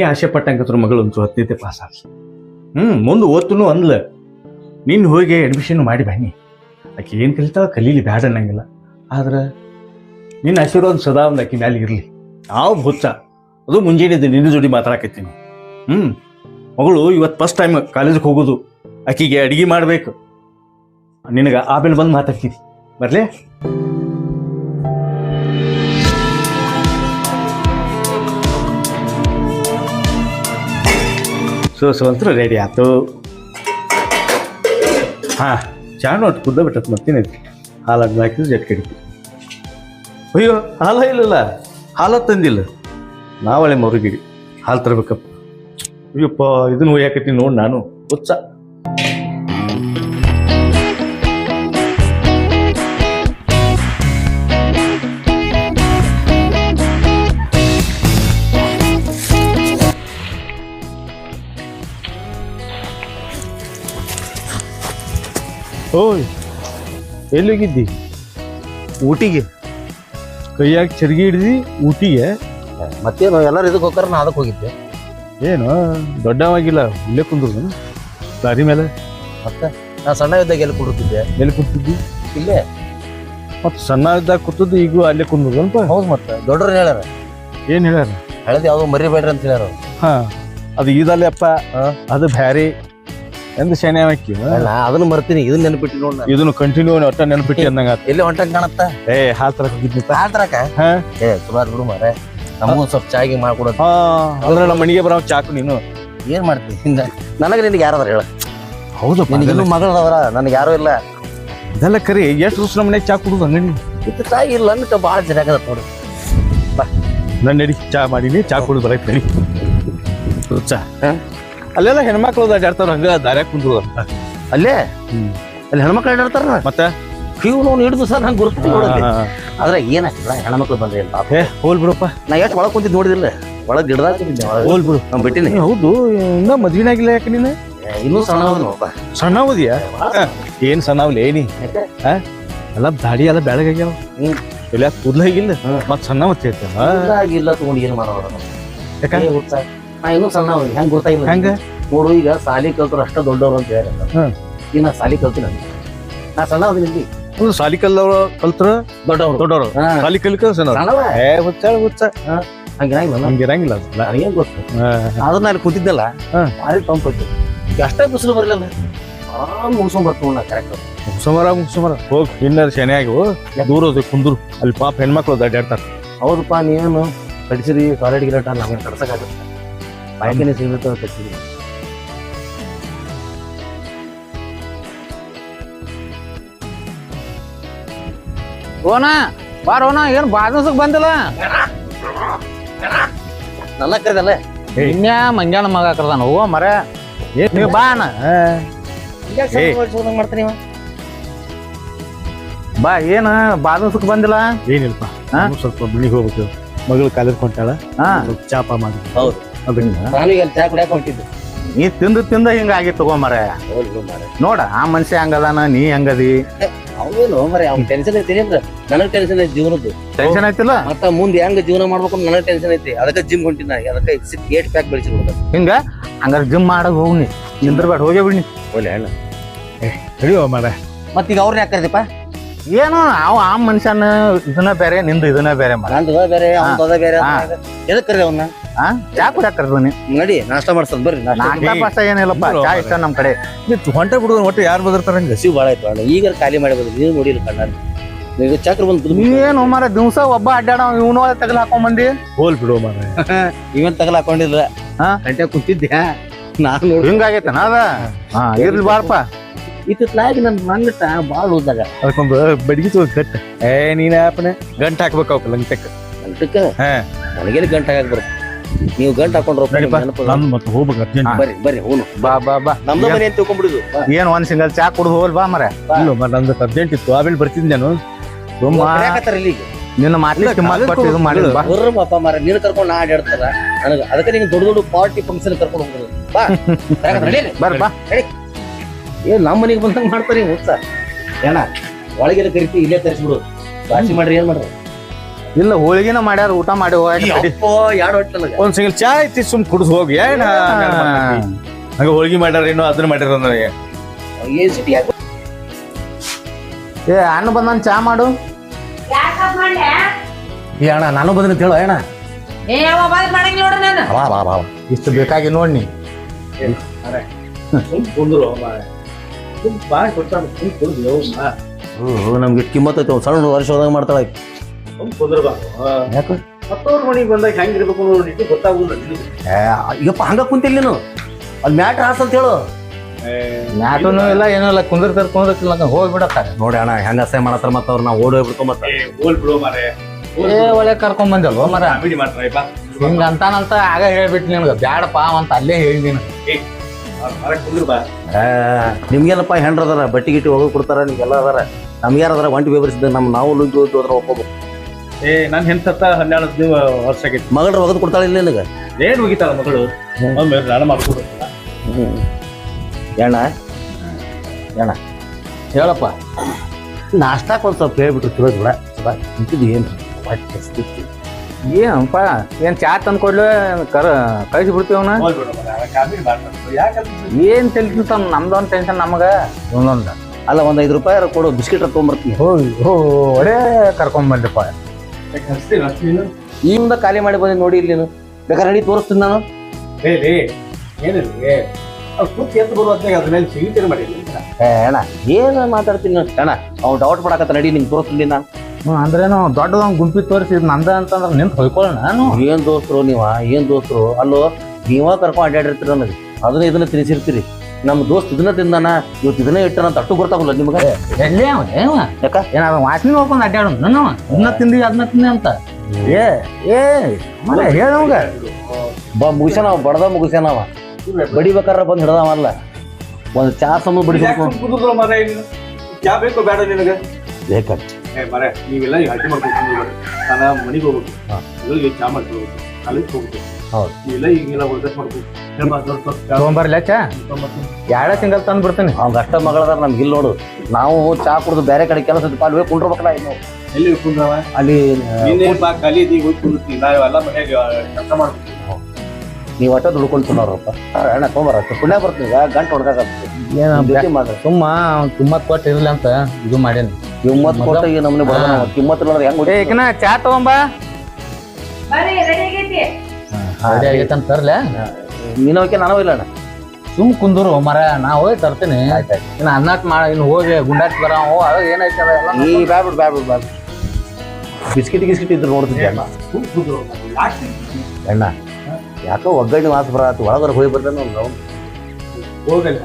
ನೀ ಆಸೆ ಪಟ್ಟಂಗತ್ರ ಮಗಳು ಒಂದು ಹತ್ತನೇತೆ ಪಾಸ್ ಆಗ ಹ್ಞೂ ಮುಂದೆ ಓದ್ತುನು ಅಂದ್ಲ. ನಿನ್ನ ಹೋಗಿ ಅಡ್ಮಿಷನ್ ಮಾಡಿ ಬನ್ನಿ. ಆಕೆ ಏನು ಕಲಿತಾವ ಕಲೀಲಿ ಬ್ಯಾಡ ಅನ್ನಂಗಿಲ್ಲ. ಆದ್ರೆ ನಿನ್ನ ಆಶೀರ್ವಾದ ಸದಾ ಒಂದು ಆಕೆ ಮ್ಯಾಲೆ ಇರಲಿ. ನಾವು ಹುಚ್ಚ. ಅದು ಮುಂಜಾನೆ ನಿನ್ನ ಜೋಡಿ ಮಾತಾಡಕತ್ತೀನಿ ಹ್ಞೂ ಮಗಳು ಇವತ್ತು ಫಸ್ಟ್ ಟೈಮ್ ಕಾಲೇಜಿಗೆ ಹೋಗೋದು. ಆಕಿಗೆ ಅಡಿಗೆ ಮಾಡಬೇಕು. ನಿನಗೆ ಆಮೇಲೆ ಬಂದು ಮಾತಾಡ್ತೀನಿ. ಬರ್ಲೇ? ಸೊ ಸ್ವತಂತ್ರ ರೆಡಿ ಆಯ್ತು. ಹಾಂ ಚಾಣು ಒಟ್ಟು ಕುದ್ದ ಬಿಟ್ಟತ್ ಮತ್ತೇನೆ ಹಾಲು ಅದು ಹಾಕಿದ್ರೆ ಜಟ್ ಕಡಿತು ಅಯ್ಯೋ, ಹಾಲು ಇಲ್ಲಲ್ಲ? ಹಾಲು ತಂದಿಲ್ಲ. ನಾವಳೆ ಮರುಗಿಡಿ ಹಾಲು ತರಬೇಕಪ್ಪ. ಅಯ್ಯಪ್ಪ ಇದನ್ನು ಒಯ್ಯಾಕತ್ತೀನಿ ನೋಡಿ ನಾನು. ಹುಚ್ಚ. ಓಯ್ ಎಲ್ಲಿಗಿದ್ದಿ? ಊಟಿಗೆ. ಕೈಯಾಗ ಚರ್ಗಿ ಹಿಡ್ದಿ ಊಟಿಗೆ? ಮತ್ತೇನು ಎಲ್ಲರೂ ಇದಕ್ಕೆ ಹೋಗ್ತಾರ ನಾ ಅದಕ್ಕೆ ಹೋಗಿದ್ದೆ. ಏನು ದೊಡ್ಡವಾಗಿಲ್ಲ ಇಲ್ಲೇ ಕುಂದ್ರು ದಾರಿ ಮೇಲೆ. ಮತ್ತೆ? ನಾ ಸಣ್ಣ ಇದ್ದಾಗ ಎಲ್ಲಿ ಕುಡುತ್ತಿದ್ದೆ? ಎಲ್ಲಿ ಕುಂತಿದ್ದಿ ಇಲ್ಲೇ. ಮತ್ತು ಸಣ್ಣ ಇದ್ದಾಗ ಕೂತದ್ದು ಈಗ ಅಲ್ಲೇ ಕುಂದ್ರದಲ್ಪ ಹೌದು ಮತ್ತೆ ದೊಡ್ಡರು ಹೇಳ್ಯಾರ. ಏನು ಹೇಳ್ಯಾರ? ಹೇಳದ್ ಯಾವ್ದು ಮರಿಬೇಡ್ರಿ ಅಂತ ಹೇಳ್ಯಾರ ಹಾಂ ಅದು ಇದಲ್ಲಪ್ಪ. ಅದು ಬ್ಯಾರೆ. ಎಂದು ಶನಿ ಹಾಕಿ ನಾ ಅದನ್ನ ಮರ್ತೀನಿ ಇದನ್ನ ನೆನಪಿಟ್ಟು ನೋಡ ಇದನ್ನು ಕಂಟಿನ್ಯೂ ಒಟ್ಟ ನೆನಪಿಟ್ಟು ಅಂದಂಗ ಎಲ್ಲಿ ಹೊಂಟಂಗ್ ಕಾಣತ್ತ? ಏ ಹಾಲ್ ತರಕ ಹಾಲ್ ಆದ್ರಾಕ ಹಾ. ಏ ಸುಮಾರು ಬಿಡು ಮಾರೆ ನಮಗೂ ಸ್ವಲ್ಪ ಚಾಗಿ ಮಾಡ್ಕೊಡೋದು ಹಾ ಅಂದ್ರೆ ನಮ್ಮ ಮನೆಗೆ ಬರೋ ಚಾಕು ನೀನು. ಏನ್ ಮಾಡ್ತೀನಿ ಹಿಂಗ ನನಗೆ ನಿನಗೆ ಯಾರದಾರ ಹೇಳ. ಹೌದು ನಿನಗೆ ಇನ್ನೂ ಮಗಳದವರ? ನನಗೆ ಯಾರು ಇಲ್ಲ. ಇದೆಲ್ಲ ಕರಿ ಎಷ್ಟು ದಿವಸ ನಮ್ಮ ಮನೆಗೆ ಚಾ ಕುಡುದು ಹಂಗನಿ ಇತ್ತು ಚಾ ಇಲ್ಲ ಅಂತ ಭಾಳ ಚೆನ್ನಾಗದ ನೋಡು. ನನ್ನ ನಡಿ ಚಾ ಮಾಡೀನಿ ಚಾ ಕುಡಿದು ಬರಕ್ಕೆ ನಡಿ. ಚಾ. ಹಾ? ಅಲ್ಲೆಲ್ಲ ಹೆಣ್ಮಕ್ಳು ಅಡ್ಡಾಡ್ತಾರ ಹಂಗ ದಾರ್ಯಾಗ ಕುಂದ್ರು. ಅಲ್ಲೇ. ಅಲ್ಲಿ ಹೆಣ್ಮಕ್ಳು ಅಡ್ಡಾಡ್ತಾರ ಮತ್ತೆ? ಕ್ಯೂ ನೋವು ಹಿಡಿದು ಸರ್ ನಂಗೆ ಗುರುತು ಆದ್ರೆ ಏನಾಗ್ತದ ಹೆಣ್ಮಕ್ಳು ಬಂದ್ರೆ ಪಾಪ? ಏ ಹೋಲ್ ಬಿಡಪ್ಪ. ನಾ ಎಷ್ಟು ಒಳಗೆ ಕುಂತಿದ್ ನೋಡಿದಿಲ್ಲ. ಒಳಗೆ ಗಿಡದಾಗ ಕುಂತಿದ್ದೆ ಹೋಲ್ ಬಿಡು. ನಾನು ಬಿಟ್ಟಿನಿ. ಹೌದು ಇನ್ನ ಮದ್ವಿನ ಆಗಿಲ್ಲ ಯಾಕೆ ನೀನು? ಇನ್ನೂ ಸಣ್ಣ ನೋಡಪ್ಪ ಸಣ್ಣ ಏನು ಏನ್? ಸಣ್ಣವ್ಲಿ ಏನಿ ಎಲ್ಲ ದಾಡಿ ಎಲ್ಲ ಬೆಳಗಾಗ್ಯಾವ ಹ್ಮ್. ಎಲ್ಲ ಕೂದಲಾಗಿಲ್ಲ. ಹ್ಮ್. ಮತ್ ಸಣ್ಣ ಮತ್ತೆ ಇಲ್ಲ ತಗೊಂಡು ಏನು ಮಾಡೋರು ಯಾಕ? ನಾ ಇನ್ನೂ ಸಣ್ಣ ಹೆಂಗ್ ಗೊತ್ತಾಗಿಲ್ಲ ಹೆಂಗ? ನೋಡು ಈಗ ಸಾಲಿ ಕಲ್ತರು ಅಷ್ಟ ದೊಡ್ಡವ್ರು ಅಂತ ಹೇಳಿ ಹ್ಮ್. ಈಗ ನಾ ಸಾಲಿ ಕಲ್ತೀನಿ ನಾ ಸಣ್ಣ ಇಲ್ಲಿ. ಒಂದು ಸಾಲಿ ಕಲ್ಲವ್ರ ಕಲ್ತ್ರ ದೊಡ್ಡವ್ರು. ದೊಡ್ಡವ್ರು. ಸಾಲಿ ಕಲಿಕ ಸಣ್ಣ ಸಣ್ಣವ? ಏ ಹುಚ್ಚ ಹುಚ್ಚ. ಹಂಗಿರಂಗಿಲ್ಲ ಹಂಗ ಇರಂಗಿಲ್ಲ ಅದು. ನನಗೇನ್ ಗೊತ್ತು? ಆದ್ರೆ ಅದನ್ನ ಅಲ್ಲಿ ಕೂತಿದ್ದಲ್ಲ. ಭಾರಿ ತಂಪೈತಿ ಈಗ ಅಷ್ಟೇ ಬಿಸಿಲು ಬರಲಿಲ್ಲ. ಆರಾಮ್ ಮುಗಿಸ್ಕೊಂಡ್ ಬರ್ತೀನಿ ನಾ ಕರೆಕ್ಟ್ ಮುಗ್ಸಮರ ಮುಗ್ಸಮರ ಹೋಗ್ ಇನ್ನರ್ ಶನಿ ಆಗಿ ದೂರ ಹೋಗಿ ಕುಂದ್ರು. ಅಲ್ಲಿ ಪಾಪ ಹೆಣ್ಮಕ್ಳು ಅಡ್ಡಾಡ್ತಾರೆ ಹೌದಪ್ಪ ನೀನು ಕಡಿಸಿರಿ ಟಾಯ್ಲೆಟ್ ಗಿಲೆಟ್ ನಮಗೆ ಕಡ್ಸಕ್ಕಾಗುತ್ತೆ ಬಾಯ್ಕಿನೇ ಸಿಗುತ್ತೆ ಕಡಿಸಿರಿ ಓನ ಬಾರೋನ ಏನ್ ಬಾಜನ್ಸಕ್ ಬಂದಿಲ್ಲ? ನನ್ನ ಕರೆದಲ್ಲ ಇನ್ಯಾ ಮಂಜಾನ ಮಗ ಕರ್ದಾನ. ಓ ಮರ ಏನ್ ನೀವ್ ಬಾ ಅಣ್ಣ. ಏ. ಮಾಡ್ತೀನಿ ಬಾ ಏನ ಬಾಜನ್ಸಕ್ ಬಂದಿಲ್ಲ? ಏನಿಲ್ಲಪ್ಪ. ಹಾ? ಸ್ವಲ್ಪ ಮನೆಗೆ ಹೋಗ್ಬೇಕು. ಮಗಳು ಕಾಲೇಜ್ ಕೊಂಟಾಳ ಹಾ. ಸ್ವಲ್ಪ ಚಾಪ ಮಾಡಿ. ಹೌದು. ನಾನು ಅಲ್ಲಿ ಚಾ ಕುಡಿಯಾಕ ಹೊಂಟಿದ್ದೆ ನೀ ತಿಂದು ತಿಂದ ಹಿಂಗ ಆಗಿ ತಗೋ ಮರ ಹೌದು ಮಾರೆ ನೋಡ ಆ ಮನುಷ್ಯ ಹಂಗದಾನ ನೀ ಹೆಂಗದಿ? ಅವೇನು ಮರೆ ಅವ್ನ ಟೆನ್ಷನ್ ಐತಿ ಅಂದ್ರೆ ನನಗೆ ಟೆನ್ಷನ್ ಐತಿ ಜೀವನದ್ದು. ಟೆನ್ಷನ್ ಆಯ್ತಿಲ್ಲ ಮತ್ತ ಮುಂದೆ ಹೆಂಗ್ ಜೀವನ ಮಾಡ್ಬೇಕು ಅಂತ ನನಗೆ ಟೆನ್ಷನ್ ಐತಿ. ಅದಕ್ಕೆ ಜಿಮ್ ಹೊಂಟಿನ ಅದಕ್ಕೆ ಏಟ್ ಪ್ಯಾಕ್ ಬೆಳೆಸಿ ಬಿಡೋದು ಹಿಂಗ? ಹಂಗಾರ ಜಿಮ್ ಮಾಡಕ್ ಹೋಗ್ನಿ ನಿಂದ್ರಬೇಡ ಹೋಗೇ ಬಿಡ್ನಿ ಒಳ್ಳೆ ಹೇಳ ಹಿಡಿಯೋ ಮಾಡ ಮತ್ತ ಈಗ ಅವ್ರನ್ನ ಯಾಕೆ ಕರೆದಿಪ್ಪ? ಏನೋ ಅವ ಆ ಮನುಷ್ಯನ ಇದನ್ನ ಬೇರೆ ನಿಂದು ಇದನ್ನ ಬೇರೆ ಮರ ನಂದು ಬೇರೆ ಅವ್ನದ ಬೇರೆ ಹಾ. ಎದಕ್ ಕರೆದ ಅವನ್ನ ಹಾ ಚಾ ಕುಡಿಯಾಕ ಕರ್ದನಿ ನಡಿ ನಾಷ್ಟ ಮಾಡ್ಸದ್ ಬರ್ರಿ ನಾಷ್ಟ ಪಾಷ್ಟ ಏನಿಲ್ಲಪ್ಪ ಚಾ ಇಷ್ಟ ನಮ್ ಕಡೆ. ಹೊಂಟ ಬಿಡುದ ಒಟ್ಟು ಯಾರು ಬದರ್ತಾರ ಹಂಗ? ಹಸಿವು ಭಾಳ ಆಯ್ತು ಅಣ್ಣ. ಈಗ ಖಾಲಿ ಮಾಡಿ ಬದ್ರಿ ನೀವು ನೋಡಿಲ್ಲ ಕಣ್ಣ ಈಗ ಚಕ್ರ ಬಂದು ಏನು ಹೋಮಾರ ದಿವಸ ಒಬ್ಬ ಅಡ್ಡಾಡ ಇವನು ತಗಲ್ ಹಾಕೊಂಡ್ ಬಂದಿ? ಹೋಲ್ ಬಿಡು ಮಾರ ಇವನ್ ತಗಲ ಹಾಕೊಂಡಿಲ್ಲ. ಹಾ? ಗಂಟೆ ಕುಂತಿದ್ದೆ ನಾನು ನೋಡಿ ಹಿಂಗಾಗೈತನ ಅದ ಹಾ ಇರ್ಲಿ ಬಾರಪ್ಪ. ಇತ್ತಿತ್ಲಾಗಿ ನನ್ ಮಂಗಟ ಭಾಳ ಹೋದಾಗ ಅದಕ್ಕೊಂದು ಬಡಿಗೆ ತಗೊಂಡ್ ಕಟ್ಟ ಏ ನೀನ ಗಂಟ್ ಗಂಟೆ ಹಾಕ್ಬೇಕು ಅವಕ್ಕೆ ಲಂಗಟಕ್ಕೆ ಗಂಟಕ್ಕೆ ಹಾ. ನನಗೇನು ಗಂಟೆ ಹಾಕಿ ಬರುತ್ತೆ? ನೀವು ಗಂಟ್ ಹಾಕೊಂಡ್ರು ನಾನು ಮತ್ತೆ ಹೋಗ್ಬೇಕು ಅರ್ಜೆಂಟ್ ಬರ್ರಿ ಬರ್ರಿ ಹೂನು ಬಾ ಬಾ ಬಾ. ನಮ್ದು ಮನೆ ಅಂತ ತಿಳ್ಕೊಂಡ್ಬಿಡುದು ಏನ್ ಒಂದ್ ಸಿಂಗಲ್ ಚಾ ಕುಡ್ದು ಹೋಗಲ್ ಬಾ ಮರ. ಇಲ್ಲ ಮತ್ತೆ ನಂದು ಅರ್ಜೆಂಟ್ ಇತ್ತು. ಆಮೇಲೆ ಬರ್ತಿದ್ದೆ ನಾನು. ಸುಮ್ಮ ಇಲ್ಲಿ ಈಗ. ನಿನ್ನ ಮಾತ್ಲಿ ಕಿಮ್ಮತ್ ಕೊಟ್ಟು ಇದು ಮಾಡಿ ಬಾ. ಬರ್ರಿ ಪಾಪ ಮಾರ ನೀನು ಕರ್ಕೊಂಡು ನಾ ಆಡಾಡ್ತಾರ ನನಗೆ ಅದಕ್ಕೆ ನಿಂಗೆ ದೊಡ್ಡ ದೊಡ್ಡ ಪಾರ್ಟಿ ಫಂಕ್ಷನ್ ಕರ್ಕೊಂಡು ಹೋಗುದು ಬಾ. ಬರಾಕತ್ತರ, ನಡೀರಿ. ಬರ್ ಬಾ. ಏ ನಮ್ಮ ಮನೆಗೆ ಬಂದಂಗ ಮಾಡ್ತಾರೆ ಹುಚ್ಚ ಏನ? ಒಳಗೆಲ್ಲ ಕರಿತಿ ಇಲ್ಲೇ ತರಿಸ್ಬಿಡು. ಬಾಸಿ ಮಾಡ್ರಿ ಏನ್ ಮಾಡ್ರಿ? ಇಲ್ಲ ಹೋಳಿಗೆನ ಮಾಡ್ಯಾರ ಊಟ ಮಾಡಿ ಒಂದ್ ಸಿಂಗಲ್ ಚಾ ಐತಿ ಸುಮ್ ಕುಡಿದು ಹೋಗಿ. ಏನ ಹಂಗ ಹೋಳ್ಗಿ ಮಾಡ್ಯಾರ ಏನೋ ಅದನ್ನ ಮಾಡ್ಯಾರ ನನಗೆ. ಏ ಸಿಟಿ ಯಾಕೆ ಏ ಅಣ್ಣ ಬಂದ್ ಚಾ ಮಾಡು. ಏ ಅಣ್ಣ ನಾನು ಬಂದ್ರೆ ಹೇಳು ಅಣ್ಣ. ಏ ಯಾವ ಬಾಯ್ ಮಾಡಂಗಿಲ್ಲ ನೋಡ್ರಿ ನಾನು ಬಾ ಬಾ ಬಾ ಇಷ್ಟು ಬೇಕಾಗಿ ಹ್ಞೂ ನಮ್ಗೆ ಕಿಮ್ಮತ್ತೈತೆ ಕಿಮ್ಮತ್ ಐತೆ ಒಂದು ಸಣ್ಣ ವರ್ಷ ಹೋದಾಗ ಮಾಡ್ತಾಳೆ. ಯಾಕೆ? ಮತ್ತವ್ರ ಮನೆಗೆ ಬಂದಾಗ ಹೆಂಗಿರ್ಬೇಕು ನಿನಗೆ. ಏ, ಹಂಗ ಕುಂತಿಲ್ಲ ನೀನು? ಅಲ್ಲಿ ಮ್ಯಾಟ್ರ್ ಅಂತ ಹೇಳು. ಮ್ಯಾಟನು ಇಲ್ಲ. ಏನೂ ಇಲ್ಲ ಕುಂದಿರ್ತಾರ ಕುಂದಿರ್ತಿಲ್ಲ ನೋಡಿ ಅಣ್ಣ ಹೆಂಗ ಅಸಹ್ಯ ಮಾಡತ್ತಾರ ಮತ್ತ ಅವ್ರು ನಾವು ಓಡಿ ಹೋಗ್ಬಿಡ್ಕೊ ಮತ್ತ ಏ ಹೋಲ್ ಬಿಡು ಮಾರೆ. ಏ ಒಳ್ಳೆ ಕರ್ಕೊಂಡ್ ಬಂದಲ್ವ ಮರ? ಕಾಮಿಡಿ ಮಾಡ್ತಾರೆ ಬಾ. ಹಿಂಗ ಅಂತಾನಂತ ಆಗ ಹೇಳ್ಬಿಟ್ಟು ನಿನ್ಗ ಬ್ಯಾಡಪ್ಪ ಅಂತ ಅಲ್ಲೇ ಹೇಳಿದೀನಿ ಮರ ಕುಂದ್ರ ಬಾ. ನಿಮ್ಗೇನಪ್ಪ ಹೆಂಡ್ರ ಅದಾರ? ಬಟ್ಟಿ ಗಿಟ್ಟಿ ಹೋಗಿ ಕೊಡ್ತಾರ ನಿಮ್ಗೆಲ್ಲ ಅದಾರ? ನಮ್ಗೆ ಯಾರು ಅದಾರ? ಒಂಟಿ ಬೇಬರಿಸಿದ ನಮ್ಮ ನಾವು ಲುಂಗಿ ಹೋಗಿ ಹೋದ್ರೆ ಒಪ್ಕೋಬೇಕು ಏ ನನ್ ಹೆಂತತ್ತ ಹನ್ನೆರಡು ದಿವ ವರ್ಷ ಆಗೈತಿ ಮಗಳ ಒಗದು ಕೊಡ್ತಾಳೆ ಇಲ್ಲ ನಿನಗೆ? ಏನ್ ಹೋಗಿತಾಳ ಮಗಳು? ಒಮ್ಮೆ ನಾನು ಮಾಡ್ಕೊಡು ಎಣ್ಣ ಎಣ್ಣ ಹೇಳಪ್ಪ. ನಾಷ್ಟಾಕ್ ಒಂದ್ ಸ್ವಲ್ಪ ಹೇಳ್ಬಿಟ್ರು ತಿಳೋದು ಬಿಡ. ಇಂತಿದ್ದು ಏನು ಹೊಟ್ಟೆ. ಏನಪ್ಪ ಏನ್ ಚಾ ತಂದು ಕೊಡ್ಲ ಕರ ಕಳಿಸಿ ಬಿಡ್ತೀವಿ ಅವನ? ಏನು ಮರ ನಮ್ದು ತಿಳಿತ ನಮ್ದೊಂದ್ ಟೆನ್ಷನ್ ನಮಗ. ಒಂದೊಂದ ಅಲ್ಲ ಒಂದ್ ಐದು ರೂಪಾಯಿ ಕೊಡು ಬಿಸ್ಕಿಟ್ ತೊಗೊಂಬರ್ತೀನಿ. ಹೋಯ್ ಹೋ ಒಡೇ ಕರ್ಕೊಂಡ್ ಈ ಮುಂದೆ ಖಾಲಿ ಮಾಡಿ ಬಂದೆ ನೋಡಿ ಇಲ್ಲಿ ನೀನು ಬೇಕಾದ್ರೆ ನಡಿ ತೋರಿಸ್ತೀನಿ ನಾನು. ಏನಿಲ್ಲ ಏ ಅವ್ರು ಕೂತ್ ಎದ್ದು ಸಿಗಿತೀರಿ ಅಣ್ಣ ಏನು ಮಾತಾಡ್ತೀನಿ ನಾನು? ಅಣ್ಣ ಅವ್ನು ಡೌಟ್ ಮಾಡಕತ್ತ ನಡಿ ನಿಂಗೆ ತೋರಿಸ್ತೀನಿ ನಾನು. ಹ್ಮ್, ಅಂದ್ರೇನು ದೊಡ್ಡದೊಂದು ಗುಂಪಿ ತೋರಿಸಿ ನಂದ ಅಂತಂದ್ರೆ ನಿಂತು ಹೊಯ್ಕೊಳ್ಳೋಣ ನಾನು. ಏನ್ ದೋಸ್ತರು ನೀವ ಏನ್ ದೋಸ್ತರು? ಅಲ್ಲೋ ನೀವ ಕರ್ಕೊಂಡು ಅಡ್ಡಾಡಿರ್ತೀರ ನನಗೆ. ಅದನ್ನ ಇದನ್ನ ತಿನ್ಸಿರ್ತೀರಿ ನಮ್ಮ ದೋಸ್ತ್ ಇದನ್ನ ತಿಂದಾನ ಇವತ್ತು ಇದನ್ನ ಇಟ್ಟನ ಅಂತ ಅಟ್ಟು ಗೊತ್ತಾಗಲ್ಲ ನಿಮ್ಗೆ? ಎಲ್ಲಿ ಅವ? ಏವ ಯಾಕ? ವಾಸನೆ ಹೋಗ್ಕೊಂಡು ಅಡ್ಡಾಡು ನನ್ನ ಇದನ್ನ ತಿಂದಿ ಅದನ್ನ ತಿಂದೆ ಅಂತ? ಏ ಏ ಮನೆ ಹೇಳವಂಗ ಬಾ ಮುಗಿಸ್ಯಾನವ ಬಡದ ಮುಗಿಸ್ಯಾನವ ಅವ. ಬಡಿಬೇಕಾರ ಬಂದು ಹಿಡ್ದಾವಲ್ಲ ಒಂದು ಚಾ ಸಮ ಬಡಿಬೇಕು ಚಾ ಬೇಕು ಬೇಡ ನಿನಗೆ? ಬೇಕಂತ ಏ ಮರ ನೀವೆಲ್ಲ ಹಟ್ಟಿ ಮಾಡ್ಕೊಂಡು. ನಾನು ಮನೆಗೆ ಹೋಗ್ಬೇಕು. ಚಾ ಮಾಡ್ಕೊಳ್ಬೇಕು. ಕಾಲೇಜ್ ಹೋಗ್ಬೇಕು. ಹೌದು. ಮಾಡ್ಬೇಕು. ಚಾ ತಗೊಂಬರ್ಲ ಚಾ ತೊಗೊಂಬರ್ತೀನಿ. ಎರಡ ಸಿಂಗಲ್ ತಂದ್ ಬಿಡ್ತೀನಿ. ಅವ್ನ ಅಷ್ಟ ಮಗಳದಾರ ನಮ್ಗೆ ಇಲ್ಲಿ ನೋಡು. ನಾವು ಚಾ ಕುಡ್ದು ಬೇರೆ ಕಡೆ ಕೆಲಸ ಪಾಲ್ವೇ ಕುಂಡ್ರಬೇಕಲ್ಲ ಇನ್ನು. ಎಲ್ಲಿ ಕುಂದ್ರವ ಅಲ್ಲಿ ಹೋಗಿ ನಾವು ಎಲ್ಲ ಮನೆಯಾಗ ಕೆಲಸ ಮಾಡ್ಬೇಕು ನೀವು ಒಟ್ಟ ದುಡ್ಕೊಂಡು ತಿನ್ನೋರಪ್ಪ. ಅಣ್ಣ ತೊಗೊಂಬರ ಪುಣ್ಯ ಬರ್ತೀನಿ ಈಗ ಗಂಟು ಹೊಡ್ಕಾಕತ್ತೆ ಏನು ಮಾಡ್ರಿ. ಸುಮ್ಮ ಕಿಮ್ಮತ್ ಕೊಟ್ಟು ಇರ್ಲಿ ಅಂತ ಇದು ಮಾಡೇನಿ. ಕಿಮ್ಮತ್ ಕೊಟ್ಟ ಈ ನಮ್ಮನೆ ಹಾ. ಕಿಮ್ಮತ್ ಇಲ್ಲಂದ್ರೆ ಹೆಂಗ್ ಚಾ ತಗೊಂಬಾ. ಬರ್ರಿ ರೆಡಿ ಆಗೈತಿ? ರೆಡಿ ಆಗೈತೆ ಅಂತ ತರ್ಲೆ? ನೀನೋಕೆ ನಾನು ಇಲ್ಲ ಅಣ್ಣ ಸುಮ್ ಕುಂದ್ರು ಮರ ನಾ ಹೋಗಿ ತರ್ತೀನಿ. ಇನ್ನು ಅನ್ನಕ್ ಮಾಡ ಇನ್ನು ಹೋಗಿ ಗುಂಡಾಟ್ ಬರ ಓ ಅದ ಏನೈತೆ ಅದ ಎಲ್ಲ ಈ ಬ್ಯಾಬಿಡ್ ಬ್ಯಾಬಿಡ್ ಬ್ಯಾಬ್ ಬಿಸ್ಕಿಟ್ ಗಿಸ್ಕಿಟ್ ಇದ್ರೆ ನೋಡ್ತಿದ್ದೆ ಅಣ್ಣ ಸುಮ್ ಕುಂದ್ರು. ಯಾಕೆ ಅಣ್ಣ ಯಾಕೋ ಒಗ್ಗರಣೆ ವಾಸ ಬರತ್ತೆ ಒಳಗಡೆ ಹೋಗಿ ಬರ್ತಾನೆ ಅವ್ನು ಹೋಗಲ್ಲ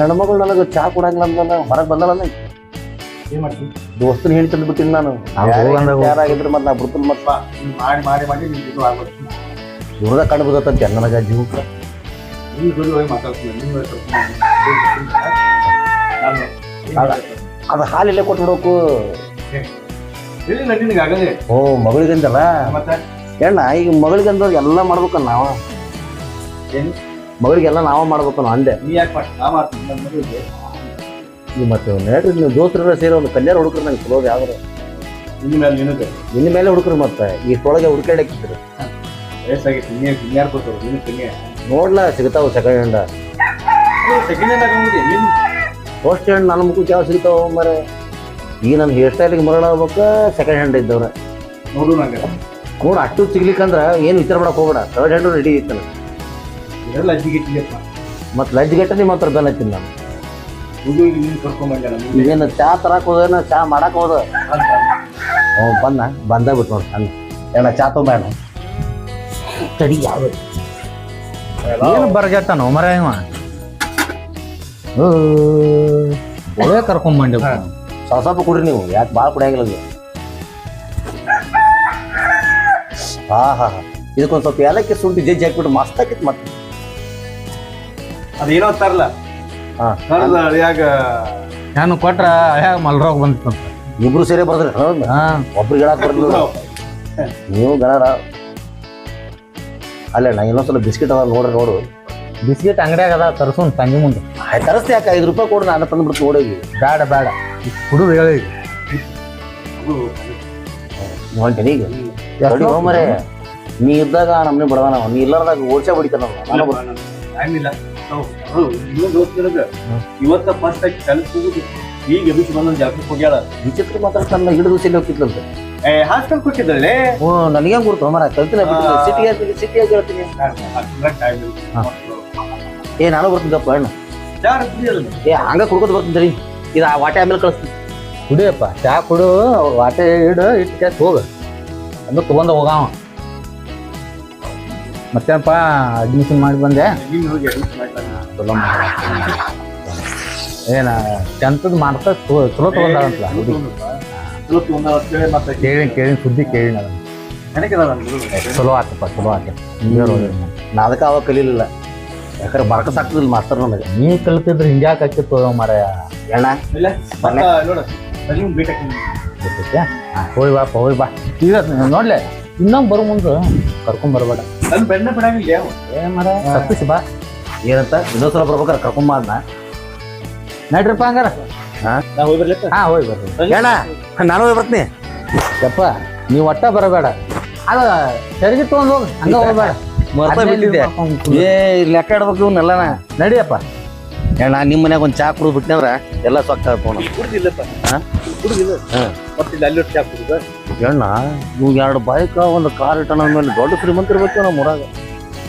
ಹೆಣ್ಮಗಳು ನನಗೆ ಚಾ ಕೊಡಂಗಿಲ್ಲ ಅಂದಲ್ಲ ಹೊರಗೆ ಬಂದಲ್ಲ ಏನ್ ಮಾಡ್ತೀನಿ ದೋಸ್ತನ ಹೇಳಿ ತಂದು ಬಿಟ್ಟಿನಿ ನಾನು. ಹೋಗ್- ಯಾರಾಗಿದ್ರೆ ಮತ್ತೆ ನಾ ಬಿಡ್ತೀನಿ ಮತ್ತ ಮಾಡಿ ಮಾಡಿ ಮಾಡಿ ನಿನ್ ಇದು ಆಗ್ಬೇಕು ಇವ್ರದ ಕಂಡು ಬದತ್ತಂತೆ ನನಗೆ ಜೀವಕ್ಕೆ ನೀನ್ ಜೋಡಿ ಹೋಗಿ ಮಾತಾಡ್ತೀನಿ ನೀನ್ ಹೋಗಿ ಕರ್ಕೊಂಡು ನಾನು ಅಲ್ಲ. ಅದು ಹಾಲಿಲ್ಲೇ ಕೊಟ್ಟು ಇಲ್ಲಿ ನಿನಗೆ ಓ ಮಗಳಿಗಂದಲ್ಲ? ಮತ್ತೆ? ಹೆಣ್ಣ ಈಗ ಮಗಳಿಗಂದ ಎಲ್ಲ ಮಾಡ್ಬೇಕು ನಾವು? ಏನು? ಮಗಳಿಗೆಲ್ಲ ನಾವ ಮಾಡ್ಬೇಕು ನಾವು ಅಂದೆ. ನೀ ಯಾಕೆ ನಾ ಮಾಡ್ತೀನಿ ನನ್ನ ಮಗಳಿಗೆ? ಈಗ ಮತ್ತೆ ನೋಡ್ರಿ ನೀವು ದೋಸ್ತರ ಸೇರಿ ಒಂದು ಕಲ್ಯಾಣ ಹುಡುಕ್ರಿ ನಂಗೆ ಚಲೋ ಯಾವ್ದು ನಿನ್ನ ಮೇಲೆ ನಿನ್ನದು ನಿನ್ನ ಮೇಲೆ ಹುಡುಕ್ರಿ ಮತ್ತೆ ಈ ಹುಡುಕಾಡಕ್ಕಿದ್ರು ಇನ್ಯಾರು ಕೊಟ್ಟರು ನೀನು ಕಮ್ಮಿ ನೋಡ್ಲಾ ಸಿಗ್ತಾವ ಸೆಕೆಂಡ್ ಹ್ಯಾಂಡ್ ಸೆಕೆಂಡ್ ಹ್ಯಾಂಡ್ ಆಗಂಗಿದೆ ಫಸ್ಟ್ ಹ್ಯಾಂಡ್ ನನ್ನ ಮುಖಕ್ಕೆ ಯಾವ ಸಿಗ್ತಾವ ಮರೆ ಈಗ ನನ್ನ ಹೇರ್ ಸ್ಟೈಲಿಗೆ ಮರಣ ಆಗ್ಬೇಕು ಸೆಕೆಂಡ್ ಹ್ಯಾಂಡ್ ಇದ್ದವ್ರೆ. ನೋಡು ನಂಗೆ. ನೋಡು ಅಷ್ಟು ಸಿಗ್ಲಿಕ್ಕಂದ್ರ ಏನು ವಿಚಾರ ಮಾಡಕ್ ಹೋಗ್ಬೇಡ. ಥರ್ಡ್ ಹ್ಯಾಂಡು ರೆಡಿ ಐತೆ ನನಗೆ ಇದೆಲ್ಲ ಅಜ್ಜಿಗಿಟ್ಟಿಗೆಪ್ಪ ಮತ್ತೆ ಲಂಚ್ ಗಟ್ಟ ನಿಮ್ಮ ಹತ್ರ ಬೆಲ್ಲ ಹತ್ತೀನಿ ನಾನು. ಈಗೇನು ಚಾ ತರಕ್ ಹೋದೇನ ಚಾ ಮಾಡಕ್ ಹೋದ? ಹ್ಞೂ ಬಂದ ಬಂದ ಬಿಟ್ಟು ನೋಡಿ ಅಣ್ಣ ಏನ ಚಾ ತೊಗೊಂಬೇಡ ತಡಿ ಯಾವ ಏನು ಬರ್ಗೆತ್ತಾನ ಮರ ಇವ? ಒಳ್ಳೆ ಕರ್ಕೊಂಡ್ ಬಂಡಿ. ಸ್ವಲ್ಪ ಸ್ವಲ್ಪ ಕುಡ್ರಿ ನೀವು ಯಾಕೆ ಭಾಳ ಕುಡಿಯಂಗಿಲ್ಲ ನೀವು? ಹಾ ಹಾ ಹಾ. ಇದಕ್ಕೊಂದು ಸ್ವಲ್ಪ ಏಲಕ್ಕಿ ಸುಂಟಿ ಜಜ್ಜಿ ಹಾಕ್ಬಿಟ್ಟು ಮಸ್ತ್ ಆಕಿತ್ತು ಮತ್ತೆ. ಅದೇನೋ ತರಲ್ಲ ಕರ್ದ ಅಳಿಯಾಗ? ನಾನು ಕೊಟ್ರ ಅಳಿಯಾಗ ಮಲ್ರೋಗ ಬಂದಿತ್ತು. ಇಬ್ರು ಸೇರಿ ಬರ್ದ್ರಿ. ಹೌದಾ ಹಾ. ಒಬ್ರಿಗೆ ಹೇಳಕ್ ಬರ್ಲಿಲ್ಲ. ನೀವು ಗಣರ. ಅಲ್ಲ ನಾ ಇನ್ನೊಂದ್ಸಲ ಬಿಸ್ಕಿಟ್ ಅದ ನೋಡ್ರಿ ನೋಡು. ಬಿಸ್ಕಿಟ್ ಅಂಗಡಿಯಾಗ ಅದ ತರ್ಸುನ್ ತಂಗಿ ಮುಂದೆ. ಆಯ್ತು ತರಿಸ್ತಿ ಯಾಕೆ? ಐದು ರೂಪಾಯಿ ಕೊಡು ನಾನು ತಂದು ಬಿಡ್ತು ನೋಡೋಗಿ ಬೇಡ ಬೇಡ ಹುಡುಗ ಹೇಳಿ ಹೊಂಟೇನಿ ಈಗ? ನೀ ಇದ್ದಾಗ ನಮ್ಮನೆ ಬಡದಾನ ನೀ ಇಲ್ಲಾರ್ದಾಗ ಓಡ್ಸೇ ಹೊಡಿತಾನ ನಾನು ಟೈಮ್ ಇಲ್ಲ. ಇನ್ನೊಂದು ಹೋಗ್ತಿರೋದ ಇವತ್ತ ಫಸ್ಟ್ ಆಗಿ ಕಲ್ಸ್ ಹೋಗುದು ಈಗ ಎಬಿಸಿ ಬಂದ ಜಾಗಕ್ಕೆ ಹೋಗ್ಯಾಳ. ವಿಚಿತ್ರ ಮಾತಾಡ್ತಾನಲ್ಲ ಹಿಡಿದು ಸಿಲ್ಲಿ ಹೋಗ್ತಿದ್ಲಂತ. ಏ ಹಾಸ್ಟೆಲ್ ಕೊಟ್ಟಿದ್ದಲ್ಲೇ? ಹ್ಞೂ ನನಗೆ ಗುರುತು? ಮರ ಕಲ್ತಿನ ಸಿಟಿಗೆ ಹೇಳ್ತೀನಿ ಸಿಟಿಗೆ ಹೇಳ್ತೀನಿ. ಟೈಮ್ ಏ ನಾನು ಬರ್ತಿದ್ದಪ್ಪ ಅಣ್ಣ. ಏ ಹಂಗ ಕುಡ್ಕೋತ ಬರ್ತಿದ್ರಿ ಇದು ಆ ವಾಟೆ ಆಮೇಲೆ ಕಳಿಸ್ತೀನಿ. ಕುಡಿಯಪ್ಪ ಚಾ ಕುಡು ವಾಟೆ ಇಡು ಇಟ್ಟು ಹೋಗ. ಅಂದ್ರೆ ತಗೊಂಡ ಹೋಗಾವ. ಮತ್ತೇನಪ್ಪ ಅಡ್ಮಿಷನ್ ಮಾಡಿ ಬಂದೆ. ಚಲೋ ಏನ ಟೆಂತದ್ ಮಾಡ್ತಾ ಚಲೋ ಮತ್ತೆ ಕೇಳಿ ಕೇಳಿ ಸುದ್ದಿ ಕೇಳಿ. ಚಲೋ ಆತಪ್ಪ ಚಲೋ ಆತ. ನಾ ಅದಕ್ಕೆ ಅವಾಗ ಕಲೀಲಿಲ್ಲ. ಯಾಕಂದ್ರೆ ಬರಕ ಸಾಕ್ತಿದಿಲ್ಲ ಮಾಸ್ತರ್ ನನಗೆ ನೀ ಕಲ್ತಿದ್ರೆ ಹಿಂಗ್ಯಾಕೆ ಹಾಕಿತ್ತು ಮಾರಾಯ? ಅಣ್ಣ ಹೋಯ್ ಬಾಪ್ಪ ಹೋಯ್ ಬಾ. ಈಗ ನೋಡ್ಲೆ ಇನ್ನೊಂದು ಬರೋ ಮುಂದೆ ಕರ್ಕೊಂಡ್ ಬರಬೇಡ. ನನ್ ಬೆನ್ನ ಬಿಡಂಗಿಲ್ಲ ಯಾವ ಏ ಮರ ತಪ್ಪಿಸಿ ಬಾ. ಏನಂತ? ಇನ್ನೊಂದ್ ಸಲ ಬರ್ಬೇಕಾರೆ ಕರ್ಕೊಂಬ ನಡ್ರಿಪ್ಪ ನಡ್ರಪ್ಪ ಹಂಗಾರ. ನಾ ಹೋಗಿ ಬರ್ಲತ್ತ ಹಾ ಹೋಯ್ ಬರ್ರಿ. ಹೇಳ ನಾನು ಹೋಗಿ ಬರ್ತೀನಿ. ಯಪ್ಪ ನೀವು ಒಟ್ಟ ಬರಬೇಡ. ಅದ ತೆರಿಗೆ ತಗೊಂಡ್ ಹೋಗಿ. ಹಂಗ ಹೋಗ್ಬೇಡ. ಮರ್ತ ಬಿಟ್ಟಿದ್ದೆ. ಏ ಲೆಕ್ಕ ಇಡ್ಬೇಕು ಇವನ್ನೆಲ್ಲ ನಡಿಯಪ್ಪ. ಅಣ್ಣ ನಿಮ್ಮ ಮನ್ಯಾಗ ಒಂದು ಚಾ ಕುಡಿದು ಬಿಟ್ನಂದ್ರ ಎಲ್ಲ ಸೊಕ್ಕ ಹಾಕೋಣ ಕುಡ್ದಿಲ್ಲಪ್ಪ. ಹಾ? ಕುಡ್ದಿಲ್ಲ. ಹಾ. ಮತ್ತೆ ಇಲ್ಲಿ ಅಲ್ಲಿ ಕುಡ್ದ ಅಣ್ಣ ಇವ್ ಎರಡು ಬೈಕ್ ಒಂದು ಕಾರ್ ಇಟ್ಟಣ ಮೇಲೆ ದೊಡ್ಡ ಶ್ರೀಮಂತ ಇರ್ಬೇಕು ನಮ್ಮ ಊರಾಗ.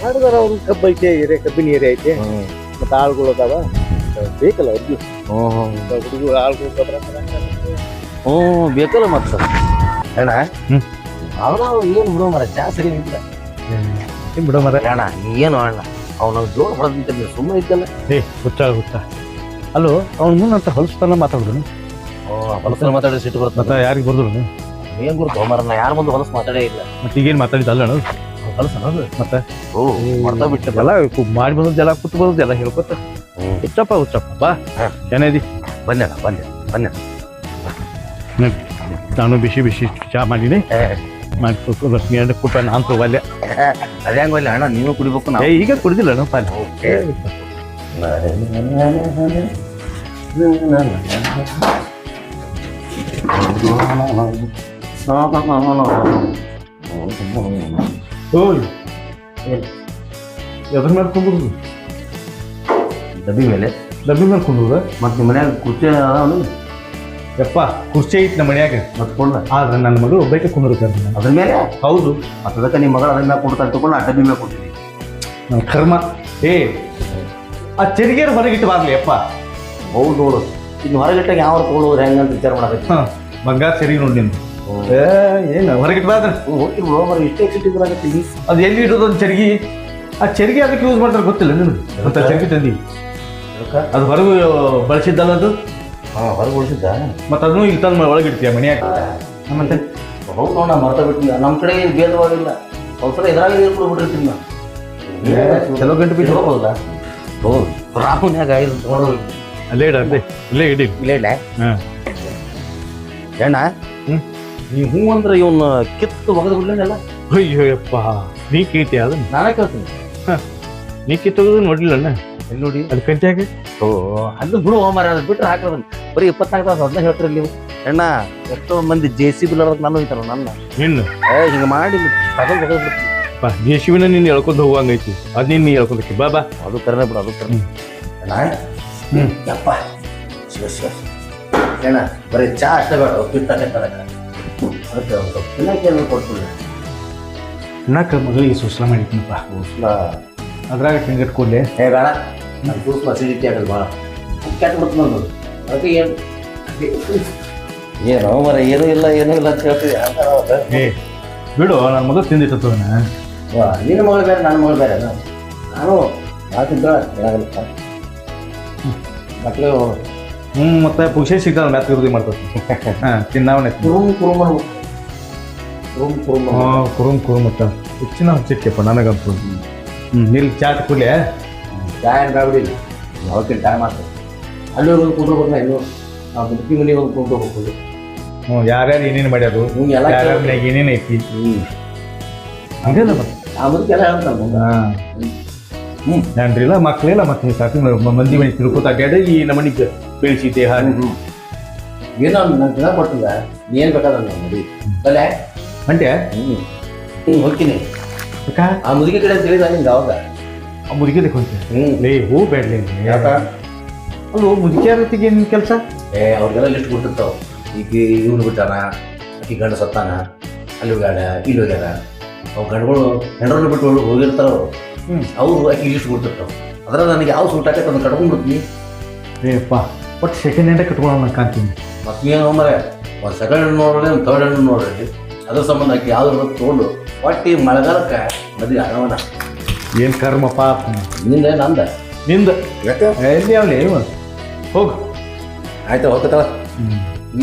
ಮಾಡಿದಾರ ಅವ್ರ ಕಬ್ಬು ಐತೆ ಏರಿಯ ಕಬ್ಬಿನ ಏರಿಯ ಐತೆ. ಮತ್ತೆ ಆಳುಗಳು ಅದಾವ. ಬೇಕಲ್ಲ ಅವ್ರಿಗೆ ಹ್ಞೂ ಹುಡುಗರು ಆಳುಗಳು ಗೊಬ್ಬರ ಹ್ಞೂ ಬೇಕಲ್ಲ ಮತ್ತೆ. ಅಣ್ಣ. ಅವ್ರ ಏನು ಬಿಡೋ ಮರ ಚಾ ಸರಿ ಇಲ್ಲ. ಬಿಡು ಮರ ಅಣ್ಣ ಏನು ಅಣ್ಣ ಅವ್ನ ಜೋರ್ ಹೊಡೆದಂತ ಸುಮ್ಮನೆ ಇದ್ದಲ್ಲ ಏ ಹುಚ್ಚ ಹುಚ್ಚ. ಅಲ್ಲೋ ಅವ್ನ ಮುಂದಂತ ಹೊಲಸ್ತನ ಮಾತಾಡಿದ್ರು ಹೊಲಸನ ಮಾತಾಡಿ ಸಿಟ್ಟು ಬರುತ್ತೆ? ಮತ್ತೆ ಯಾರಿಗೆ ಬರ್ದ್ರು ಏನ್ ಗುರುತು? ಮರ ಯಾರ ಮುಂದೆ ಹೊಲಸು ಮಾತಾಡೇ ಇಲ್ಲ. ಮತ್ತೆ ಈಗೇನು ಮಾತಾಡಿದ್ದಲ್ಲ ಅಣ್ಣ ಹೊಲಸ ಅನ್ನೋದು ಮತ್ತೆ? ಓ ಬಿಟ್ಟೆ ಎಲ್ಲ ಮಾಡಿ ಬಂದದ್ದು ಎಲ್ಲ ಕುತ್ತು ಬಂದದ್ದು ಎಲ್ಲ ಹೇಳ್ಕೊತ ಹುಚ್ಚಪ್ಪ ಹುಚ್ಚಪ್ಪ ಬಾ. ಹಾ. ಏನೇದಿ ಬಂದೆ ಬಂದೆ ಬಂದೆ ನಾನು ಬಿಸಿ ಬಿಸಿ ಚಾ ಮಾಡೀನಿ. ಮಾಡಿ ಬರ್ತೀನಿ ಎರಡು ಕುಟ್ಟ ನಾನು ತಗೋಲ್ಲೆ ಅದೇ ಹಂಗಲ್ಲ ಅಣ್ಣ ನೀವು ಕುಡಿಬೇಕು ಏ ನಾವು ಈಗ ಕುಡ್ದಿಲ್ಲ ನಾವು ಪಾಲಿ. ಓಯ್. ಎದ್ರ ಮೇಲೆ ಕುಂದ್ರದು? ಡಬ್ಬಿ ಮೇಲೆ. ಡಬ್ಬಿ ಮೇಲೆ ಕುಂದ್ರದ? ಮತ್ತೆ ನಿಮ್ಮ ಮನ್ಯಾಗ ಕುರ್ಚಿ ಅದಾವನು ಯಪ್ಪ ಕುರ್ಚಿ ಐತಿ ನಮ್ಮ ಮನ್ಯಾಗ. ಮತ್ತೆ ಕೊಡ್ಲ. ಆದ್ರೆ ನನ್ನ ಮಗಳು ಒಬ್ಬಕ್ಕೆ ಕುಂದಿರ್ತಾರೆ ಅದ್ರ ಮೇಲೆ? ಹೌದು. ಮತ್ತೆ ಅದಕ್ಕೆ ನಿಮ್ಮ ಮಗಳು ಅದ್ರ ಮೇಲೆ ಕೊಡ್ತಾ ತಗೊಂಡು ಆ ಡಬ್ಬಿ ಮೇಲೆ ಕೊಡ್ತೀನಿ ನಮ್ಮ ಕರ್ಮ. ಏ ಆ ಚೆರಿಗೆರ ಹೊರಗಿಟ್ಟು ಬಾರ್ಲಿ ಯಪ್ಪ. ಹೌದು ನೋಡು. ಇನ್ನು ಹೊರಗಿಟ್ಟಾಗ ಯಾವ ತಗೊಳ್ಳೋರು ಹೆಂಗಂತ ವಿಚಾರ ಮಾಡಬೇಕು. ಹ, ಬಂಗಾರ ಸೆರಿ ನೋಡಿ ನಿಂದು ಏ ಏನು? ಬಾದ್ರೆ ಇಷ್ಟೇ ಸಿಟ್ಟಿದ್ರಾಗತ್ತೀನಿ ಅದು ಎಲ್ಲಿ ಇಡೋದು ಒಂದು ಚರ್ಗಿ? ಆ ಚರ್ಗಿ ಅದಕ್ಕೆ ಯೂಸ್ ಮಾಡ್ತಾರೆ ಗೊತ್ತಿಲ್ಲ ನಿನಗೆ? ಅಂತ ಚರ್ಗಿ ತಂದಿ. ಅದು ಹೊರಗೆ ಬಳಸಿದ್ದಲ್ಲ ಅದು? ಹಾಂ ಹೊರಗೆ ಉಳಿಸಿದ್ದ? ಮತ್ತೆ ಅದನ್ನು ಇಲ್ಲಿ ತಂದು ಒಳಗಿಡ್ತೀಯ ಮನ್ಯಾಗ? ಮತ್ತೆ? ಹೌದು ನೋಡ ಮರ್ತ ಬಿಟ್ಟಿಲ್ಲ ನಮ್ಮ ಕಡೆ ಭೇದವಾಗಿಲ್ಲ. ಒಂದ್ಸಲ ಇದ್ರಾಗ ನೀರು ಕುಡ್ಬಿಟ್ಟಿರ್ತೀನಿ ನಾನು ಚಲೋ ಗಂಟು ಹೌದು. ಐದು ತಗೊಂಡು ಅಲ್ಲೇ ಇಡ ಅಲ್ಲೇ. ಇಲ್ಲೇ ಇಡಿ ಇಲ್ಲೇ? ಇಡ ಹಾಂ. ಎಣ್ಣ ನೀ ಹೂ ಹ್ಞೂ ಅಂದ್ರೆ ಇವನ್ನ ಕಿತ್ತು ಒಗದು ಬಿಡ್ಲೇನಲ್ಲ? ಅಯ್ಯೋ ಯಪ್ಪ ನೀ ಕೇಳ್ತಿ ಅದನ್ನ ನಾನೇ ಕೇಳ್ತೀನಿ ನೀ ಕಿತ್ತೋಗೋದು ನೋಡ್ಲಿಲ್ಲ ಅಣ್ಣ ಎಲ್ಲಿ ನೋಡಿ? ಅಲ್ಲಿ ಕಂಟ್ಯಾಗ ಓ ಅದು ಬಿಡು ಹೋಮಾರ ಅದು ಬಿಟ್ರೆ ಹಾಕೋದನ್ನ ಬರೀ ಇಪ್ಪತ್ನಾಲ್ಕು ತಾಸು ಅದನ್ನ ಹೇಳ್ತೀರಿ ನೀವು. ಅಣ್ಣ ಎಷ್ಟೋ ಮಂದಿ ಜೆ ಸಿ ಬಿ ನಾನು ಹೋಯ್ತಾರ ನನ್ನ. ನಿನ್ನ? ಏ ಹಿಂಗೆ ಮಾಡಿ ತಗೊಂಡು ಒಗದು ಬಿಡ್ತೀನಿ ಬಾ ಜೆ ಶಿವನ ನಿನ್ನ ಎಳ್ಕೊಂಡು ಹೋಗಂಗೈತಿ ಅದು ನೀನು ನೀ ಎಳ್ಕೊಂಡಕ್ಕೆ ಬಾ ಬಾ. ಅದು ಕರೆನೇ ಬಿಡು ಅದು ಕರೆ ಅಣ್ಣ ಹ್ಮ್. ಯಪ್ಪ. ಶಿವ ಶಿವ. ಏನ? ಬರೀ ಚಾ ಅಷ್ಟೇ ಬೇಡ ತರಕ ಅದಕ್ಕೆ ಒಂದು ಸ್ವಲ್ಪ ತಿನ್ನಕ್ಕೆ ಏನು ಕೊಡ್ತಿಲ್ಲ ಅನ್ನಕ್ಕೆ ಮಗಳಿಗೆ ಸುಸ್ಲ ಮಾಡಿದ್ನಪ್ಪ. ಉಸ್ಲ ಅದ್ರಾಗ ಹಿಂಗಟ್ ಕೊಡ್ಲೆ. ಏ ಬೇಡ. ನನ್ನ ಕೂಸು ಅಸಿಡಿಟಿ ಆಗಲ್ಲ ಭಾಳ ಕೆಟ್ಟ ಬಿಡ್ತು ನಂದು ಅದಕ್ಕೆ ಏನು? ಏನೋ ಮರ ಏನೂ ಇಲ್ಲ ಏನೂ ಇಲ್ಲ ಅಂತ ಹೇಳ್ತೀವಿ. ಏ ಬಿಡು ನನ್ನ ಮಗ ತಿಂದಿತ್ತು ನಿನ್ನ ಮಗಳು ಬೇರೆ ನನ್ನ ಮಗಳು ಬೇರೆ ನಾನು ಏನಾಗಲ್ಲ. ಮಕ್ಕಳು ಹ್ಞೂ ಮತ್ತೆ ಪುಷೆ ಸಿಗ್ತಾನ ಮ್ಯಾತ್ ವಿರೋಧಿ ಮಾಡ್ತದೆ. ಹಾಂ ತಿನ್ನಾವಣೆ ಕುರುಮ್ ಕುರುಮ್. ಕುರುಮ್ ಕುರುಮ್. ಹಾಂ ಕುರುಮ್ ಕುರುಮ್ ಮತ್ತ ಹೆಚ್ಚಿನ ಹಚ್ಚಿಕ್ಕೆಪ್ಪ ನನಗಂತೂ. ಹ್ಞೂ ಇಲ್ಲಿ ಚಾಟ್ ಕೊಡ್ಲಿ? ಚಾ ಏನು ಬೇಡ ಯಾವತ್ತಿನ ಟೈಮ್ ಆಗ್ತದೆ ಅಲ್ಲಿ ಹೋಗಿ ಕುಂಡ್ರು ಬರ್ನ ಇನ್ನು. ಆ ಬುದ್ಧಿ ಮನೆಗೆ ಹೋಗಿ ಕುಂಡ್ರು ಹೋಗ್ಬೋದು ಹ್ಞೂ ಯಾರ್ಯಾರು ಏನೇನು ಮಾಡ್ಯಾರು? ಹ್ಞೂ ಎಲ್ಲ ಯಾರ್ಯಾರ ಏನೇನು ಐತಿ? ಹ್ಞೂ. ಹಂಗೆಲ್ಲ ಮತ್ತೆ ಆ ಬದುಕೆಲ್ಲ ಹೇಳ್ತಾನೆ ಹಾಂ. ಹ್ಞೂ ಮಕ್ಕಳಿಲ್ಲ ಮಕ್ಳಿಲ್ಲ ಮತ್ತೆ ಸಾಕು. ಮಂದಿ ಮನೆ ತಿಳ್ಕೊತ ಅಡ್ಡಾಡಿ ಈ ನಮ್ಮನಿಗೆ ಬೆಳೆಸಿದ್ದೆ ಹಾಗೆ. ಏನೋ ನಂಗೆ ದಿನ ಕೊಟ್ಟಿಲ್ಲ ಏನು ಬೇಕಾದ ನಡಿ ಅಲ್ಲೇ ಅಂಟೆ ಹ್ಞೂ ಹೋಗ್ತೀನಿ. ಆ ಮುದುಗಿ ಕಡೆ ತಿಳಿದ ನಿಂಗೆ ಅವಾಗ? ಆ ಮುದುಗಿ ತಗೊಂತ ಲೇ ಹೂ ಬೇಡ್ಲಿ ಯಾಕ? ಅಲ್ಲೂ ಮುದುಕಿಯಾರ ಹೊತ್ತಿಗೆ ನಿನ್ ಕೆಲಸ? ಏ ಅವ್ರಿಗೆಲ್ಲ ಲಿಸ್ಟ್ ಕೊಟ್ಟಿರ್ತಾವ ಈಗ ಇವ್ನು ಬಿಟ್ಟಾನ ಈ ಗಂಡ ಸತ್ತಾನ ಅಲ್ಲಿ ಹೋಗ್ಯಾಡ ಇಲ್ಲಿ ಹೋಗ್ಯಾಡ ಅವು ಗಂಡಗಳು ಹೆಂಡ್ರನ್ನ ಬಿಟ್ಟು ಹೋಗಿ- ಹೋಗಿರ್ತಾರ ಅವರು. ಅವ್ರು ಅಕ್ಕಿ ಇಷ್ಟು ಕೊಡ್ತಿರ್ತಾವ ಅದ್ರ ನನಗೆ ಯಾವ ಸೂಟ್ ಹಾಕತ್ತೆ ಅದನ್ನು ಕಟ್ಕೊಂಡ್ಬಿಡ್ತೀನಿ ಏಪ್ಪ ಒಟ್ಟು ಸೆಕೆಂಡ್ ಹ್ಯಾಂಡೇ ಕಟ್ಕೊಳ್ಳೋಣ ಕಾಣ್ತೀನಿ. ಮತ್ತೆ ಏನು ಮರೆ ಒಂದು ಸೆಕೆಂಡ್ ಹ್ಯಾಂಡ್ ನೋಡ್ರಿ ಒಂದು ಥರ್ಡ್ ಹ್ಯಾಂಡ್ ನೋಡ್ರಿ. ಅದ್ರ ಸಂಬಂಧ ಆಕಿ ಯಾವ್ದು ತೊಗೊಂಡು ಒಟ್ಟು ಮಳೆಗಾಲಕ್ಕೆ ಮದುವೆ ಆಗವನ ಏನು ಕರ್ಮಪ್ಪ ನಿಂದ ನಂದ? ನಿಂದ ಎಲ್ಲಿ ಅವಲಿ ಹೋಗು. ಆಯ್ತಾ ಹೋಗ್ತಾವ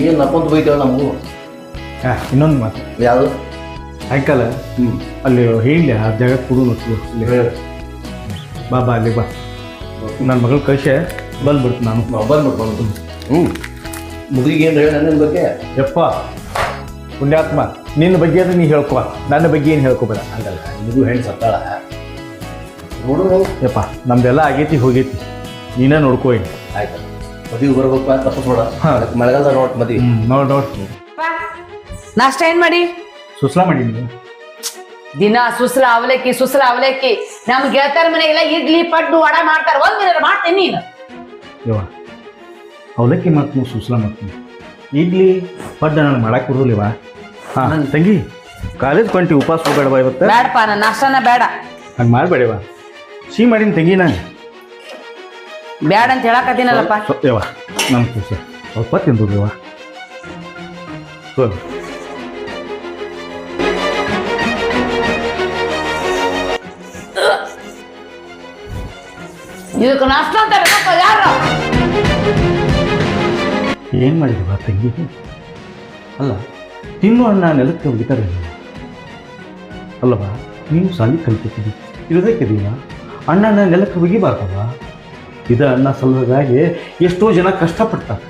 ಏನು ನಪ್ಪೊಂದು ಬೈತೇವ ನಮಗೂ. ಹಾಂ ಇನ್ನೊಂದು ಮಾತು. ಯಾವುದು? ಸಾಯಂಕಾಲ ಹ್ಞೂ ಅಲ್ಲಿ ಹೇಳಿ ಆ ಜಾಗ ಕುಡು ಅಲ್ಲಿ ಬಾ ಬಾ ಅಲ್ಲಿ ಬಾ. ನನ್ನ ಮಗಳು ಕಳಿಸೆ ಬಂದ್ಬಿಡ್ತು ನಾನು. ಬಂದ್ಬಿಟ್ಟು ಬಂದ್ಬಿಟ್ಟು ಹ್ಞೂ ಮುದುಗಿಗೆ ಏನು ಹೇಳಿ ನನ್ನ ಬಗ್ಗೆ? ಯಪ್ಪ ಪುಣ್ಯಾತ್ಮ ನಿನ್ನ ಬಗ್ಗೆ ಅಂದ್ರೆ ನೀ ಹೇಳ್ಕೊ. ನನ್ನ ಬಗ್ಗೆ ಏನು ಹೇಳ್ಕೊಬೇಡ ಹಂಗಲ್ಲ ನಿಮಗೂ ಹೆಣ್ಣು ಸತ್ತಾಳ. ನೋಡು ಯಪ್ಪ ನಮ್ದೆಲ್ಲ ಆಗೈತಿ ಹೋಗೈತಿ. ನೀನೇ ನೋಡ್ಕೋ ಏನು ಆಯ್ತು. ಮದುವೆ ಬರ್ಬೇಕು ತಪ್ಪಿಸ್ಬೇಡ. ನೋಡ ಹಾಂ ಮಳೆಗಾಲದ ನೋಟ್ ಮದುವೆ. ಹ್ಞೂ ನೋಡಿ ನೋಡ್. ನಾಷ್ಟ ಏನು ಮಾಡಿ? ಸುಸ್ಲಾ ಮಾಡೀನಿ ದಿನ ಸುಸ್ಲ ಅವಲಕ್ಕಿ ಸುಸ್ಲ ಅವಲಕ್ಕಿ. ನಮ್ ಗೆಳತರ ಮನೆಗೆಲ್ಲ ಇಡ್ಲಿ ಪಡ್ಡು ವಡ ಮಾಡ್ತಾರೆ. ಒಂದ್ ದಿನ ಮಾಡ್ತೇನೆ ನೀನು. ಯವ್ವ ಅವಲಕ್ಕಿ ಮಾಡ್ತೀನಿ ಸುಸ್ಲಾ ಮಾಡ್ತೀನಿ? ಇಡ್ಲಿ ಪಡ್ಡ ನಾನು ಮಾಡಕ್ಕೆ ಬರೋಲಿವ ಹಾಂ ತಂಗಿ ಕಾಲೇಜ್ ಕೊಂಟಿ ಉಪವಾಸ ಹೋಗ್ಬೇಡವಾ ಇವತ್ತು? ಬೇಡಪ್ಪ ನನ್ನ ನಾಷ್ಟನ ಬೇಡ. ಹಂಗೆ ಮಾಡಬೇಡವ? ಸಿಹಿ ಮಾಡಿನ ತಂಗಿ ನಾನು. ಬೇಡ ಅಂತ ಹೇಳಕತ್ತೀನಲ್ಲಪ್ಪ. ಸತ್ಯವ ನಮ್ಮ ಕೂಸ ಸ್ವಲ್ಪ ತಿಂದುವ ಸೋಲ್ ಇದಕ್ಕೆ ನಷ್ಟ ಅಂತ ಯಾರು? ಏನು ಮಾಡಿದವ ತಂಗಿ? ಅಲ್ಲ ತಿನ್ನು ಅಣ್ಣ ನೆಲಕ್ಕೆ ಒಗಿತಾರೆ ಅಲ್ಲವಾ ನೀವು ಸಾಲಿ ಕಲ್ತಿದ್ದೀವಿ ಇರೋದಕ್ಕಿದೀವ ಅಣ್ಣನ ನೆಲಕ್ಕೆ ಒಗಿಬಾರ್ದವ ಇದ ಅಣ್ಣ ಸಲುವಾಗಿ ಎಷ್ಟೋ ಜನ ಕಷ್ಟಪಡ್ತಾರೆ.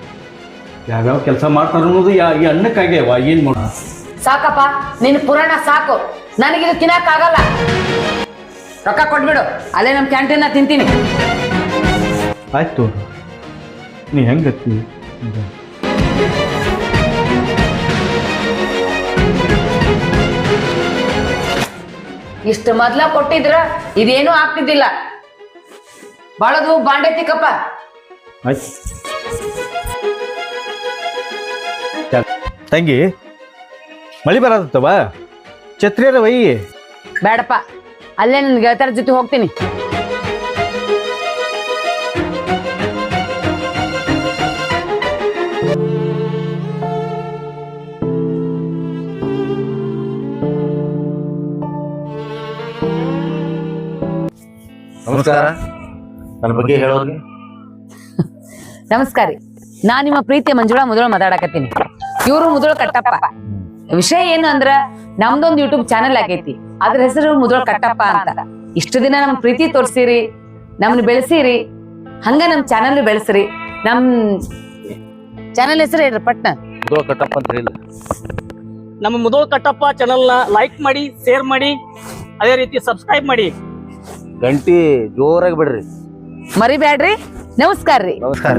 ಯಾವ್ಯಾವ ಕೆಲಸ ಮಾಡ್ತಾರೆ ಅನ್ನೋದು ಯಾ ಈ ಅಣ್ಣಕ್ಕಾಗ್ಯವ ಏನು ಮಾಡ ಸಾಕಪ್ಪ ನಿನ್ ಪುರಾಣ ಸಾಕು. ನನಗಿದು ತಿನ್ನಕ್ಕಾಗಲ್ಲ. ರೊಕ್ಕ ಕೊಟ್ಬಿಡು ಅಲ್ಲೇ ನಮ್ ಕ್ಯಾಂಟೀನ್ ತಿಂತೀನಿ. ಆಯ್ತು. ತೋರು ನೀ ಹೆಂಗೆ ಇಷ್ಟು ಮೊದ್ಲ ಕೊಟ್ಟಿದ್ರ ಇದೇನು ಆಗ್ತಿದ್ದಿಲ್ಲ. ಬಾಳದು ಬಾಂಡೆ ತಿಕ್ಕಪ್ಪ. ತಂಗಿ ಮಳಿ ಬರತ್ತವ ಛತ್ರಿಯರ ವೈ ಬೇಡಪ್ಪ ಅಲ್ಲೇ ನನ್ನ ಗೆಳತರ ಜೊತೆ ಹೋಗ್ತೀನಿ. ನಮಸ್ಕಾರ. ನನ್ನ ಬಗ್ಗೆ ಹೇಳೋದ್ರಿ ನಮಸ್ಕಾರ ರೀ. ನಾ ನಿಮ್ಮ ಪ್ರೀತಿ ಮಂಜುಳಾ ಮುದಳ ಮಾತಾಡಕತ್ತೀನಿ. ಇವರು ಮುದಳ ಕಟ್ಟಪ್ಪ. ವಿಷಯ ಏನು ಅಂದ್ರ ನಮ್ದೊಂದು ಯೂಟ್ಯೂಬ್ ಚಾನೆಲ್ ಆಗೈತಿ. ಅದ್ರ ಹೆಸರು ಮುದಳ ಕಟ್ಟಪ್ಪ ಅಂತ. ಇಷ್ಟು ದಿನ ನಮ್ ಪ್ರೀತಿ ತೋರ್ಸಿರಿ ನಮ್ನ ಬೆಳೆಸಿರಿ ಹಂಗ ನಮ್ ಚಾನೆಲ್ ಬೆಳೆಸ್ರಿ. ನಮ್ ಚಾನೆಲ್ ಹೆಸರು ಹೇಳ್ರಿ ಪಟ್ನ? ಕಟ್ಟಪ್ಪ ಅಂತ ಹೇಳಿ ನಮ್ಮ ಮೊದಲು ಕಟ್ಟಪ್ಪ ಚಾನಲ್ನ ಲೈಕ್ ಮಾಡಿ ಶೇರ್ ಮಾಡಿ ಅದೇ ರೀತಿ ಸಬ್ಸ್ಕ್ರೈಬ್ ಮಾಡಿ. ಗಂಟಿ ಜೋರಾಗಿ ಬಿಡ್ರಿ. ಮರಿಬ್ಯಾಡ್ರಿ. ನಮಸ್ಕಾರ ರೀ ನಮಸ್ಕಾರ